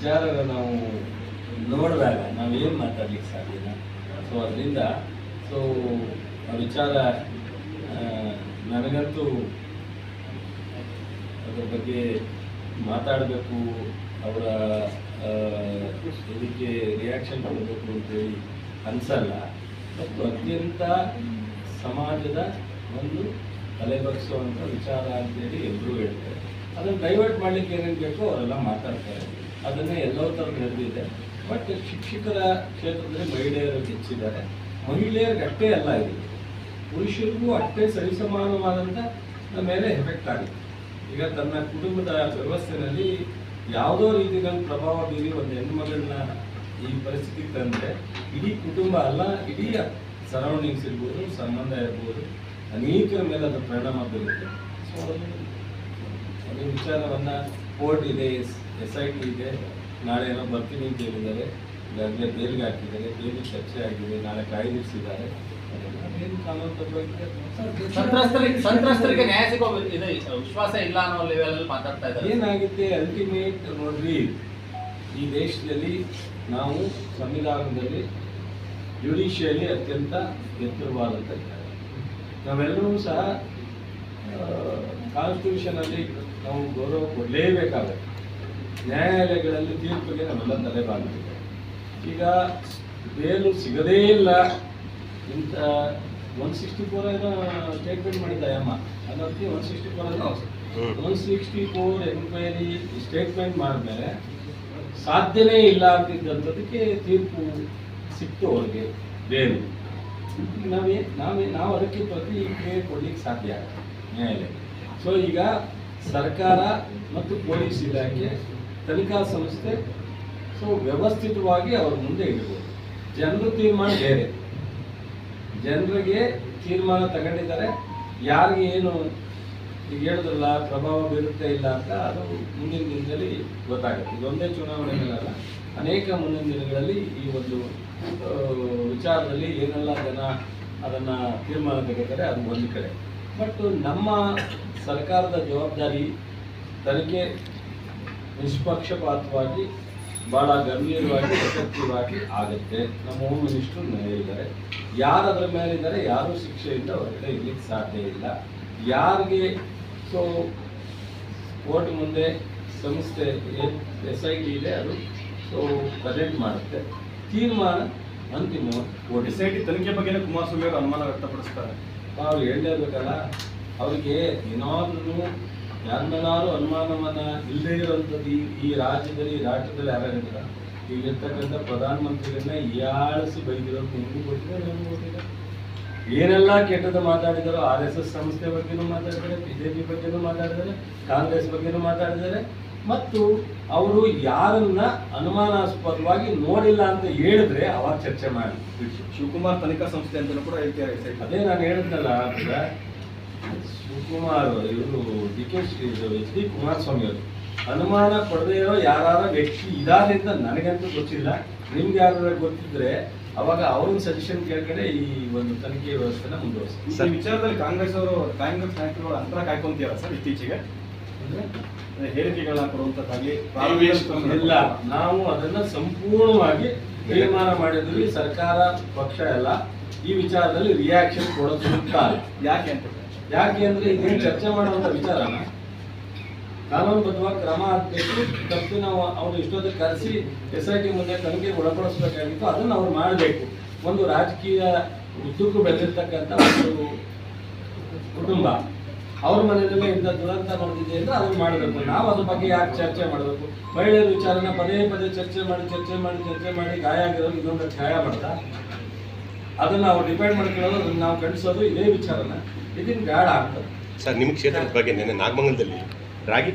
ವಿಚಾರನ ನಾವು ನೋಡಿದಾಗ ನಾವೇನು ಮಾತಾಡ್ಲಿಕ್ಕೆ ಸಾಧ್ಯನ? ಸೊ ಅದರಿಂದ ಸೊ ಆ ವಿಚಾರ ನನಗಂತೂ ಅದ್ರ ಬಗ್ಗೆ ಮಾತಾಡಬೇಕು, ಅವರ ಇದಕ್ಕೆ ರಿಯಾಕ್ಷನ್ ಕೊಡಬೇಕು ಅಂತೇಳಿ ಅನಿಸಲ್ಲ. ಮತ್ತು ಅತ್ಯಂತ ಸಮಾಜದ ಒಂದು ತಲೆಬಗ್ಸುವಂಥ ವಿಚಾರ ಅಂತೇಳಿ ಎಲ್ಲರೂ ಹೇಳ್ತಾರೆ. ಅದನ್ನು ಡೈವರ್ಟ್ ಮಾಡಲಿಕ್ಕೆ ಏನೇನು ಬೇಕೋ ಅವರೆಲ್ಲ ಮಾತಾಡ್ತಾರೆ. ಅದನ್ನೇ ಎಲ್ಲೋ ಥರ ನಡೆದಿದೆ. ಬಟ್ ಶಿಕ್ಷಕರ ಕ್ಷೇತ್ರದಲ್ಲಿ ಮಹಿಳೆಯರು ಹೆಚ್ಚಿದ್ದಾರೆ ಮಹಿಳೆಯರಿಗೆ ಅಷ್ಟೇ ಅಲ್ಲ ಇದು. ಪುರುಷರಿಗೂ ಅಷ್ಟೇ ಸರಿಸಮಾನವಾದಂಥ ಮೇಲೆ ಎಫೆಕ್ಟ್ ಆಗಿದೆ. ಈಗ ತನ್ನ ಕುಟುಂಬದ ವ್ಯವಸ್ಥೆಯಲ್ಲಿ ಯಾವುದೋ ರೀತಿಯಲ್ಲಿ ಪ್ರಭಾವ ಬೀರಿ ಒಂದು ಹೆಣ್ಮಗಳನ್ನ ಈ ಪರಿಸ್ಥಿತಿ ತಂದರೆ ಇಡೀ ಕುಟುಂಬ ಅಲ್ಲ, ಇಡೀ ಸರೌಂಡಿಂಗ್ಸ್ ಇರ್ಬೋದು, ಸಂಬಂಧ ಇರ್ಬೋದು, ಅನೇಕರ ಮೇಲೆ ಅದು ಪರಿಣಾಮ ಬೀರುತ್ತೆ. ಸೊ ಅದೇ ವಿಚಾರವನ್ನು ಕೋರ್ಟ್ ಇದೆ. ಎಸ್ ಐ ಟಿ ಇದೆ. ನಾಳೆ ಏನೋ ಬರ್ತೀನಿ ಅಂತ ಹೇಳಿದ್ದಾರೆ. ಈಗಾಗಲೇ ಬೇಲ್ಗೆ ಹಾಕಿದ್ದಾರೆ. ಬೇಲಿ ಚರ್ಚೆ ಆಗಿದೆ. ನಾಳೆ ಕಾಯ್ದಿರಿಸಿದ್ದಾರೆ ಸಂತ್ರಸ್ತರಿಗೆ ಸಂತ್ರಸ್ತರಿಗೆ ನ್ಯಾಯ ಸಿಗೋ ಇದೆ ವಿಶ್ವಾಸ ಇಲ್ಲ ಅನ್ನೋ ಲೆವೆಲಲ್ಲಿ ಮಾತಾಡ್ತಾ ಇದ್ದಾರೆ. ಏನಾಗುತ್ತೆ ಅಲ್ಟಿಮೇಟ್ ನೋಡ್ರಿ. ಈ ದೇಶದಲ್ಲಿ ನಾವು ಸಂವಿಧಾನದಲ್ಲಿ ಜುಡಿಷಿಯಲಿ ಅತ್ಯಂತ ಎತ್ತರವಾದಂಥ. ನಾವೆಲ್ಲರೂ ಸಹ ಕಾನ್ಸ್ಟಿಟ್ಯೂಷನ್ ಅಲ್ಲಿ ನಾವು ಗೌರವ ಕೊಡಲೇಬೇಕಾಗುತ್ತೆ. ನ್ಯಾಯಾಲಯಗಳಲ್ಲಿ ತೀರ್ಪಿಗೆ ತಲೆ ತಲೆಬಾಗಿದ್ದೇವೆ ಈಗ ಬೇಲು ಸಿಗದೇ ಇಲ್ಲ. ಇಂಥ ಒನ್ ಸಿಕ್ಸ್ಟಿ ಫೋರ್ ಏನೋ ಸ್ಟೇಟ್ಮೆಂಟ್ ಮಾಡಿದ್ದ ಅಮ್ಮ ಅದಕ್ಕೆ ಒನ್ ಸಿಕ್ಸ್ಟಿ ಫೋರ್ ಏನೋ one sixty four enquiry statement ಮಾಡಿದ್ಮೇಲೆ ಸಾಧ್ಯನೇ ಇಲ್ಲ ಅಂತಿದ್ದಂಥದಕ್ಕೆ ತೀರ್ಪು ಸಿಕ್ತು ಅವ್ರಿಗೆ. ಬೇಲು ನಾವೇ ನಾವೇ ನಾವು ಅದಕ್ಕೆ ಪ್ರತಿಕ್ರಿಯೆ ಕೊಡ್ಲಿಕ್ಕೆ ಸಾಧ್ಯ. ನ್ಯಾಯಾಲಯ ಸೊ ಈಗ ಸರ್ಕಾರ ಮತ್ತು ಪೊಲೀಸ್ ಇಲಾಖೆ ತನಿಖಾ ಸಂಸ್ಥೆ, ಸೊ ವ್ಯವಸ್ಥಿತವಾಗಿ ಅವ್ರ ಮುಂದೆ ಇಡಬಹುದು ಜನರು ತೀರ್ಮಾನ ಬೇರೆ. ಜನರಿಗೆ ತೀರ್ಮಾನ ತಗೊಂಡಿದ್ದಾರೆ. ಯಾರಿಗೆ ಏನು ಈಗ ಹೇಳಿದ್ರಲ್ಲ, ಪ್ರಭಾವ ಬೀರುತ್ತೆ ಇಲ್ಲ ಅಂತ ಅದು ಮುಂದಿನ ದಿನದಲ್ಲಿ ಗೊತ್ತಾಗುತ್ತೆ. ಇದೊಂದೇ ಚುನಾವಣೆಗಳಲ್ಲ ಅನೇಕ ಮುಂದಿನ ದಿನಗಳಲ್ಲಿ ಈ ಒಂದು ವಿಚಾರದಲ್ಲಿ ಏನೆಲ್ಲ ಜನ ಅದನ್ನು ತೀರ್ಮಾನ ತೆಗೆದರೆ ಅದು ಒಂದು ಕಡೆ. ಬಟ್ ನಮ್ಮ ಸರ್ಕಾರದ ಜವಾಬ್ದಾರಿ ತನಿಖೆ ನಿಷ್ಪಕ್ಷಪಾತವಾಗಿ ಭಾಳ ಗಂಭೀರವಾಗಿ ಎಫೆಕ್ಟಿವ್ ಆಗುತ್ತೆ. ನಮ್ಮ ಹೋಮ್ ಮಿನಿಸ್ಟ್ರು ಹೇಳಿದ್ದಾರೆ ಯಾರು ಅದರ ಮೇಲಿದ್ದಾರೆ ಯಾರೂ ಶಿಕ್ಷೆಯಿಂದ ಹೊರಗಡೆ ಇರ್ಲಿಕ್ಕೆ ಸಾಧ್ಯ ಇಲ್ಲ. ಯಾರಿಗೆ ಸೊ ಕೋರ್ಟ್ ಮುಂದೆ ಸಂಸ್ಥೆ ಎಸ್ ಐ ಟಿ ಇದೆ ಅದು ಸೊ ಪ್ರೆಸೆಂಟ್ ಮಾಡುತ್ತೆ. ತೀರ್ಮಾನ ಅಂತಿಮ ಕೋರ್ಟ್. ಎಸ್ ಐ ಟಿ ತನಿಖೆ ಬಗ್ಗೆ ಕುಮಾರಸ್ವಾಮಿ ಅವರು ಅನುಮಾನ ವ್ಯಕ್ತಪಡಿಸ್ತಾರೆ. ಅವ್ರು ಹೇಳಲೇಬೇಕಲ್ಲ ಅವರಿಗೆ ಏನಾದ್ರೂ ಯಾರನ್ನಾರು ಅನುಮಾನವನ್ನ ಇಲ್ಲದೇ ಇರುವಂಥದ್ದು ಈ ಈ ರಾಜ್ಯದಲ್ಲಿ ಈ ರಾಷ್ಟ್ರದಲ್ಲಿ ಯಾರಾಗಿದ್ದಾರೆ ಈಗಿರ್ತಕ್ಕಂಥ ಪ್ರಧಾನಮಂತ್ರಿಗಳನ್ನ ಯಾಳಿಸಿ ಬೈದಿರೋದು ನಿಮಗೂ ಗೊತ್ತಿದೆ ನನಗೂ ಗೊತ್ತಿದೆ? ಏನೆಲ್ಲ ಕೆಟ್ಟದ ಮಾತಾಡಿದಾರೋ ಆರ್ ಎಸ್ ಎಸ್ ಸಂಸ್ಥೆ ಬಗ್ಗೆನೂ ಮಾತಾಡಿದ್ದಾರೆ ಬಿಜೆಪಿ ಬಗ್ಗೆನೂ ಮಾತಾಡಿದ್ದಾರೆ ಕಾಂಗ್ರೆಸ್ ಬಗ್ಗೆನೂ ಮಾತಾಡಿದ್ದಾರೆ. ಮತ್ತು ಅವರು ಯಾರನ್ನ ಅನುಮಾನಾಸ್ಪದವಾಗಿ ನೋಡಿಲ್ಲ ಅಂತ ಹೇಳಿದ್ರೆ ಅವಾಗ ಚರ್ಚೆ ಮಾಡಿ. ಶಿವಕುಮಾರ್ ತನಿಖಾ ಸಂಸ್ಥೆ ಅಂತಲೂ ಕೂಡ ಅದೇ ನಾನು ಹೇಳಿದ್ನಲ್ಲ ಶಿವಕುಮಾರ್ ಇವರು D K Shri H D Kumaraswamy ಅವರು. ಅನುಮಾನ ಪಡೆದೇ ಇರೋ ಯಾರು ವ್ಯಕ್ತಿ ಇದಾರೆ ಅಂತ ನನಗಂತೂ ಗೊತ್ತಿಲ್ಲ. ನಿಮ್ಗೆ ಯಾರು ಗೊತ್ತಿದ್ರೆ ಅವಾಗ ಅವ್ರ ಸಜೆಷನ್ ಕೇಳ್ಕೊಂಡೆ ಈ ಒಂದು ತನಿಖೆ ವ್ಯವಸ್ಥೆನ ಮುಂದುವರಿಸ್ತೀವಿ ಈ ವಿಚಾರದಲ್ಲಿ ಕಾಂಗ್ರೆಸ್ ಅವರು ಕಾಂಗ್ರೆಸ್ ನಾಯಕರು ಅಂತರ ಕಾಯ್ಕೊಂತೀರ ಸರ್ ಇತ್ತೀಚೆಗೆ? ಹೇಳಿಕೆಗಳನ್ನ ಕೊಡುವಂತದ್ದಾಗ್ಲಿ ಇಲ್ಲ ನಾವು ಅದನ್ನ ಸಂಪೂರ್ಣವಾಗಿ ತೀರ್ಮಾನ ಮಾಡಿದ್ವಿ. ಸರ್ಕಾರ ಪಕ್ಷ ಎಲ್ಲ ಈ ವಿಚಾರದಲ್ಲಿ ರಿಯಾಕ್ಷನ್ ಕೊಡೋದು ಯಾಕೆ ಅಂತ? ಯಾಕೆ ಅಂದ್ರೆ ಇದನ್ನು ಚರ್ಚೆ ಮಾಡುವಂತ ವಿಚಾರನ ಕಾನೂನುಬದ್ಧವಾಗಿ ಕ್ರಮ ಆಗ್ಬೇಕು ತಪ್ಪಿನ ಅವರು ಇಷ್ಟೊತ್ತಿಗೆ ಕರೆಸಿ ಎಸ್ ಐ ಟಿ ಮುಂದೆ ತನಿಖೆ ಒಳಪಡಿಸಬೇಕಾಗಿತ್ತು, ಅದನ್ನು ಅವ್ರು ಮಾಡಬೇಕು. ಒಂದು ರಾಜಕೀಯ ಉದ್ದಕ್ಕೂ ಬೆಳೆದಿರ್ತಕ್ಕಂಥ ಒಂದು ಕುಟುಂಬ, ಅವ್ರ ಮನೆಯಲ್ಲೇ ಇಂಥ ದುರಂತ ಬಂದಿದೆ ಅಂದ್ರೆ ಅದನ್ನು ಮಾಡಬೇಕು. ನಾವು ಅದ್ರ ಬಗ್ಗೆ ಯಾಕೆ ಚರ್ಚೆ ಮಾಡಬೇಕು? ಮಹಿಳೆಯರ ವಿಚಾರನ ಪದೇ ಪದೇ ಚರ್ಚೆ ಮಾಡಿ ಚರ್ಚೆ ಮಾಡಿ ಚರ್ಚೆ ಮಾಡಿ ಗಾಯ ಆಗಿರೋದು ಇನ್ನೊಂದು ಗಾಯ ಮಾಡ್ದ ಅದನ್ನ ಅವ್ರು ಡಿಪೆಂಡ್ ಮಾಡ್ಕೊಳ್ಳೋದು, ಅದನ್ನ ನಾವು ಕಂಡಿಸೋದು ಇದೇ ವಿಚಾರನ. ಇದನ್ನ ಬೇಡ ಆಗ್ತದೆ. ಸರ್, ನಿಮ್ಮ ಕ್ಷೇತ್ರದ ಬಗ್ಗೆ ನೆನ್ನೆ ನಾಗಮಂಗಲದಲ್ಲಿ ರಾಗಿ